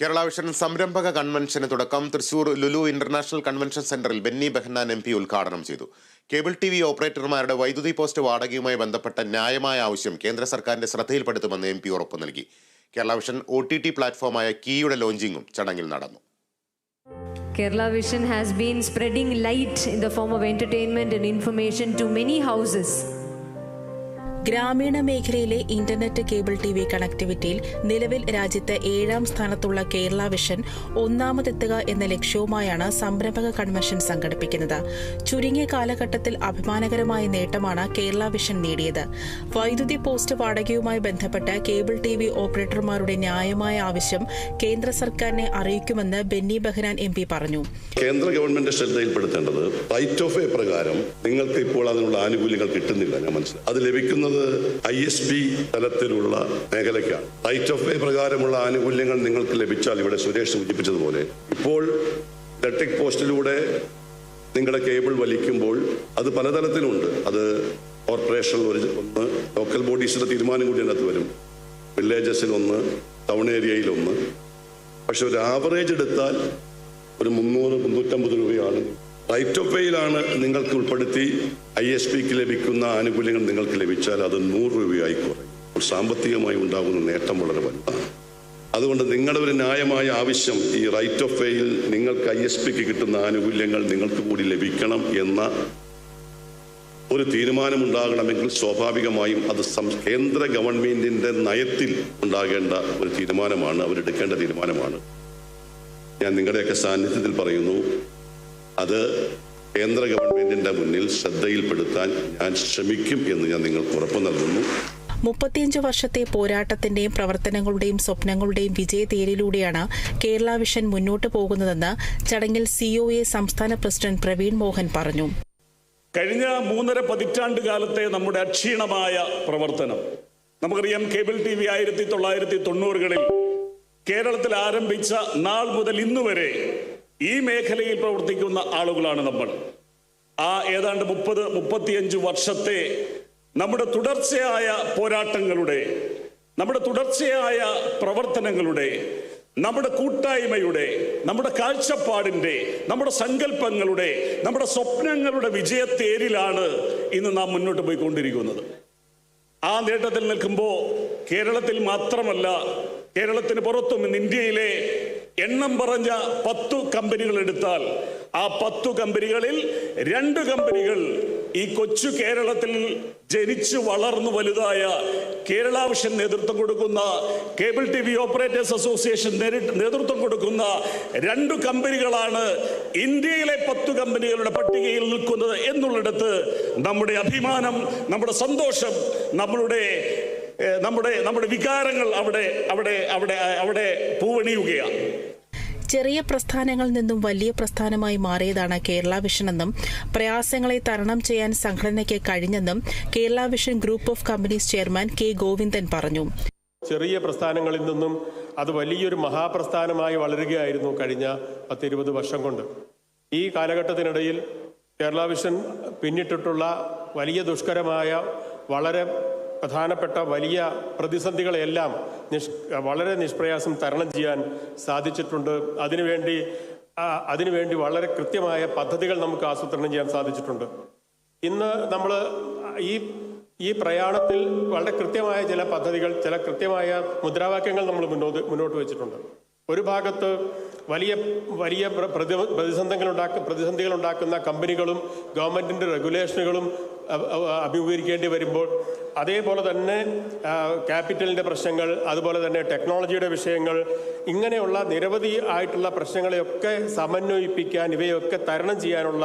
Kerala vision സംരംഭക കൺവെൻഷന് തുടക്കം Thrissur Lulu international convention സെന്ററിൽ ബെന്നി ബെഹന്നാൻ എം പി ഉദ്ഘാടനം ചെയ്തു. കേബിൾ ടി വി ഓപ്പറേറ്റർമാരുടെ വൈദ്യുതി പോസ്റ്റ് വാടകയുമായി ബന്ധപ്പെട്ട ന്യായമായ ആവശ്യം കേന്ദ്ര സർക്കാരിന്റെ ശ്രദ്ധയിൽപ്പെടുത്തുമെന്ന് എം പി ഉറപ്പു നൽകി. Kerala vision O T T പ്ലാറ്റ്ഫോമായ കീയുടെ ലോഞ്ചിങ്ങും ചടങ്ങിൽ നടന്നു. Kerala Vision has been spreading light in the form of entertainment and information to many houses. ഗ്രാമീണ മേഖലയിലെ ഇന്റർനെറ്റ് കേബിൾ ടി വി കണക്ടിവിറ്റിയിൽ നിലവിൽ രാജ്യത്ത് ഏഴാം സ്ഥാനത്തുള്ള കേരള വിഷൻ ഒന്നാമതെത്തുക എന്ന ലക്ഷ്യവുമായാണ് സംരംഭക കൺവെൻഷൻ സംഘടിപ്പിക്കുന്നത്. ചുരുങ്ങിയ കാലഘട്ടത്തിൽ അഭിമാനകരമായ നേട്ടമാണ് കേരള വിഷൻ നേടിയത്. വൈദ്യുതി പോസ്റ്റ് വാടകയുമായി ബന്ധപ്പെട്ട കേബിൾ ടി വി ഓപ്പറേറ്റർമാരുടെ ന്യായമായ ആവശ്യം കേന്ദ്ര സർക്കാരിനെ അറിയിക്കുമെന്ന് ബെന്നി ബെഹ്നാൻ എം പി പറഞ്ഞു. കേന്ദ്ര ഗവൺമെന്റ് ശ്രദ്ധയിൽപ്പെടുത്തേണ്ടത് റൈറ്റ് ഓഫ് വേ പ്രകാരം നിങ്ങൾക്ക് ഇപ്പോൾ അതിനുള്ള ആനുകൂല്യങ്ങൾ കിട്ടുന്നില്ല ഞാൻ മനസ്സിലായി അത് ലഭിക്കുന്നത് ഐ എസ് പി തലത്തിലുള്ള മേഖലയ്ക്കാണ്. റൈറ്റ് ഓഫ് വേ പ്രകാരമുള്ള ആനുകൂല്യങ്ങൾ നിങ്ങൾക്ക് ലഭിച്ചാൽ ഇവിടെ സുരേഷ് സൂചിപ്പിച്ചതുപോലെ ഇപ്പോൾ ഇലക്ട്രിക് പോസ്റ്റിലൂടെ നിങ്ങളുടെ കേബിൾ വലിക്കുമ്പോൾ അത് പലതരത്തിലുണ്ട്. അത് കോർപ്പറേഷൻ ഒരു ഒന്ന് ലോക്കൽ ബോഡീസിന്റെ തീരുമാനം കൂടി അതിനകത്ത് വരും. വില്ലേജസിൽ ഒന്ന് ടൗൺ ഏരിയയിൽ ഒന്ന്. പക്ഷെ ഒരു ആവറേജ് എടുത്താൽ ഒരു മുന്നൂറ് മുന്നൂറ്റമ്പത് രൂപയാണ് റൈറ്റ് ഓഫ് വേയിലാണ് നിങ്ങൾക്ക് ഉൾപ്പെടുത്തി ഐ എസ് പിക്ക് ലഭിക്കുന്ന ആനുകൂല്യങ്ങൾ നിങ്ങൾക്ക് ലഭിച്ചാൽ അത് നൂറ് രൂപയായി കുറയും. സാമ്പത്തികമായി ഉണ്ടാകുന്ന നേട്ടം വളരെ വലുതാണ്. അതുകൊണ്ട് നിങ്ങളുടെ ഒരു ന്യായമായ ആവശ്യം ഈ റൈറ്റ് ഓഫ് വേയിൽ നിങ്ങൾക്ക് ഐ എസ് പിക്ക് കിട്ടുന്ന ആനുകൂല്യങ്ങൾ നിങ്ങൾക്ക് കൂടി ലഭിക്കണം എന്ന ഒരു തീരുമാനമുണ്ടാകണമെങ്കിൽ സ്വാഭാവികമായും അത് കേന്ദ്ര ഗവൺമെന്റിന്റെ നയത്തിൽ ഉണ്ടാകേണ്ട ഒരു തീരുമാനമാണ് അവരെടുക്കേണ്ട തീരുമാനമാണ്. ഞാൻ നിങ്ങളുടെയൊക്കെ സാന്നിധ്യത്തിൽ പറയുന്നു അത് കേന്ദ്ര ഗവൺമെന്റിന്റെ മുന്നിൽ ശ്രദ്ധയിൽപ്പെടുത്താൻ ഞാൻ ശ്രമിക്കും എന്ന് ഞാൻ നിങ്ങൾക്ക് ഉറപ്പു നൽകുന്നു. മുപ്പത്തിയഞ്ച് വർഷത്തെ പോരാട്ടത്തിന്റെയും പ്രവർത്തനങ്ങളുടെയും സ്വപ്നങ്ങളുടെയും വിജയതേരിലൂടെയാണ് കേരള വിഷൻ മുന്നോട്ട് പോകുന്നതെന്ന് ചടങ്ങിൽ സിഒഎ സംസ്ഥാന പ്രസിഡന്റ് പ്രവീൺ മോഹൻ പറഞ്ഞു. കഴിഞ്ഞ മൂന്നര പതിറ്റാണ്ട് കാലത്തെ നമ്മുടെ അക്ഷീണമായ പ്രവർത്തനം. നമുക്കറിയാം കേബിൾ ടി വി ആയിരത്തി തൊള്ളായിരത്തി തൊണ്ണൂറുകളിൽ കേരളത്തിൽ ആരംഭിച്ച നാൾ മുതൽ ഇന്ന് വരെ ഈ മേഖലയിൽ പ്രവർത്തിക്കുന്ന ആളുകളാണ് നമ്മൾ. ആ ഏതാണ്ട് മുപ്പത് മുപ്പത്തിയഞ്ച് വർഷത്തെ നമ്മുടെ തുടർച്ചയായ പോരാട്ടങ്ങളുടെ നമ്മുടെ തുടർച്ചയായ പ്രവർത്തനങ്ങളുടെ നമ്മുടെ കൂട്ടായ്മയുടെ നമ്മുടെ കാഴ്ചപ്പാടിന്റെ നമ്മുടെ സങ്കല്പങ്ങളുടെ നമ്മുടെ സ്വപ്നങ്ങളുടെ വിജയത്തേരിലാണ് ഇന്ന് നാം മുന്നോട്ട് പോയിക്കൊണ്ടിരിക്കുന്നത്. ആ നേട്ടത്തിൽ നിൽക്കുമ്പോൾ കേരളത്തിൽ മാത്രമല്ല കേരളത്തിന് പുറത്തും ഇന്ന് ഇന്ത്യയിലെ എണ്ണം പറഞ്ഞ പത്തു കമ്പനികൾ എടുത്താൽ ആ പത്തു കമ്പനികളിൽ രണ്ട് കമ്പനികൾ ഈ കൊച്ചു കേരളത്തിൽ ജനിച്ചു വളർന്നു വലുതായ കേരള വിഷൻ നേതൃത്വം കൊടുക്കുന്ന cable T V operators association നേതൃത്വം കൊടുക്കുന്ന രണ്ട് കമ്പനികളാണ് ഇന്ത്യയിലെ പത്തു കമ്പനികളുടെ പട്ടികയിൽ നിൽക്കുന്നത് എന്നുള്ളിടത്ത് നമ്മുടെ അഭിമാനം നമ്മുടെ സന്തോഷം നമ്മളുടെ നമ്മുടെ നമ്മുടെ വികാരങ്ങൾ അവിടെ അവിടെ അവിടെ അവിടെ പൂവണിയുകയാണ്. ചെറിയ പ്രസ്ഥാനങ്ങളിൽ നിന്നും വലിയ പ്രസ്ഥാനമായി മാറിയതാണ് കേരള വിഷൻ എന്നും പ്രയാസങ്ങളെ തരണം ചെയ്യാൻ സംഘടനയ്ക്ക് കഴിഞ്ഞെന്നും Kerala vision group of companies chairman K Govindan പറഞ്ഞു. ചെറിയ പ്രസ്ഥാനങ്ങളിൽ നിന്നും അത് വലിയൊരു മഹാപ്രസ്ഥാനമായി വളരുകയായിരുന്നു കഴിഞ്ഞ പത്തിരുപത് വർഷം കൊണ്ട്. ഈ കാലഘട്ടത്തിനിടയിൽ കേരള വിഷൻ പിന്നിട്ടിട്ടുള്ള വലിയ ദുഷ്കരമായ വളരെ പ്രധാനപ്പെട്ട വലിയ പ്രതിസന്ധികളെല്ലാം നിഷ് വളരെ നിഷ്പ്രയാസം തരണം ചെയ്യാൻ സാധിച്ചിട്ടുണ്ട്. അതിനുവേണ്ടി അതിനുവേണ്ടി വളരെ കൃത്യമായ പദ്ധതികൾ നമുക്ക് ആസൂത്രണം ചെയ്യാൻ സാധിച്ചിട്ടുണ്ട്. ഇന്ന് നമ്മൾ ഈ ഈ പ്രയാണത്തിൽ വളരെ കൃത്യമായ ചില പദ്ധതികൾ ചില കൃത്യമായ മുദ്രാവാക്യങ്ങൾ നമ്മൾ മുന്നോട്ട് മുന്നോട്ട് വെച്ചിട്ടുണ്ട്. ഒരു ഭാഗത്ത് വലിയ വലിയ പ്ര- പ്രതി പ്രതിസന്ധികൾ ഉണ്ടാക്ക പ്രതിസന്ധികൾ ഉണ്ടാക്കുന്ന കമ്പനികളും ഗവൺമെന്റിന്റെ റെഗുലേഷനുകളും അഭിമുഖീകരിക്കേണ്ടി വരുമ്പോൾ അതേപോലെ തന്നെ ക്യാപിറ്റലിന്റെ പ്രശ്നങ്ങൾ അതുപോലെ തന്നെ ടെക്നോളജിയുടെ വിഷയങ്ങൾ ഇങ്ങനെയുള്ള നിരവധി ആയിട്ടുള്ള പ്രശ്നങ്ങളെയൊക്കെ സമന്വയിപ്പിക്കാൻ ഇവയൊക്കെ തരണം ചെയ്യാനുള്ള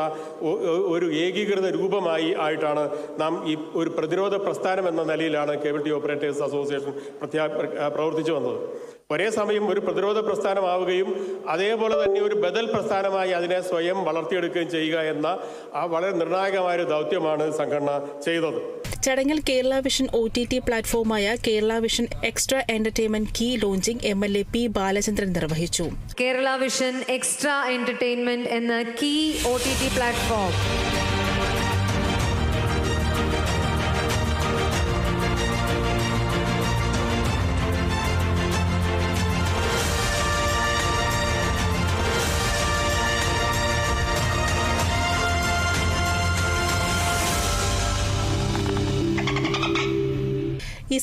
ഒരു ഏകീകൃത രൂപമായി ആയിട്ടാണ് നാം ഈ ഒരു പ്രതിരോധ പ്രസ്ഥാനം എന്ന നിലയിലാണ് കേബിൾ ടി ഓപ്പറേറ്റേഴ്സ് അസോസിയേഷൻ പ്രത്യാ പ്രവർത്തിച്ചു വന്നത്. ഒരേ സമയം ഒരു പ്രതിരോധ പ്രസ്ഥാനമാവുകയും അതേപോലെ തന്നെ ഒരു ബദൽ പ്രസ്ഥാനമായി അതിനെ സ്വയം വളർത്തിയെടുക്കുകയും ചെയ്യുക എന്ന ആ വളരെ നിർണായകമായ ഒരു ദൗത്യമാണ് സംഘടന ചെയ്തത്. ചടങ്ങിൽ Kerala vision O T T പ്ലാറ്റ്ഫോമായ Kerala vision extra entertainment key launching M L A P Balachandran നിർവഹിച്ചു. കേരള വിഷൻ എക്സ്ട്രാ എന്റർടൈൻമെന്റ് എന്ന key O T T platform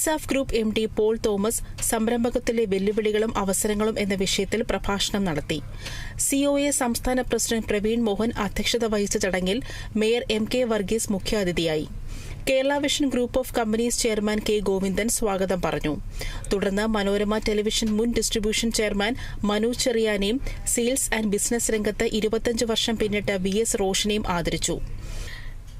ESAF group M D Paul Thomas സംരംഭകത്തിലെ വെല്ലുവിളികളും അവസരങ്ങളും എന്ന വിഷയത്തിൽ പ്രഭാഷണം നടത്തി. സിഒഎ സംസ്ഥാന പ്രസിഡന്റ് പ്രവീൺ മോഹൻ അധ്യക്ഷത വഹിച്ച ചടങ്ങിൽ മേയർ എം കെ വർഗീസ് മുഖ്യാതിഥിയായി. Kerala vision group of companies chairman K Govindan സ്വാഗതം പറഞ്ഞു. തുടർന്ന് മനോരമ ടെലിവിഷൻ മുൻ ഡിസ്ട്രിബ്യൂഷൻ ചെയർമാൻ മനു ചെറിയാനെയും സെയിൽസ് ആൻഡ് ബിസിനസ് രംഗത്ത് ഇരുപത്തഞ്ച് വർഷം പിന്നിട്ട വി എസ് റോഷനെയും ആദരിച്ചു.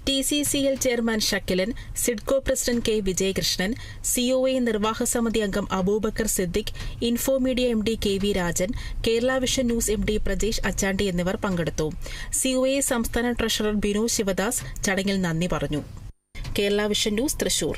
T C C L chairman Shakkilan SIDCO president K Vijayakrishnan COA നിർവാഹ സമിതി അംഗം Abubakar Siddique Infomedia M D K V Rajan Kerala vision news M D Prajesh Achandi എന്നിവർ പങ്കെടുത്തു. സിഒഎ സംസ്ഥാന ട്രഷറർ ബിനു ശിവദാസ് ചടങ്ങിൽ നന്ദി പറഞ്ഞു. Kerala vision news Thrissur.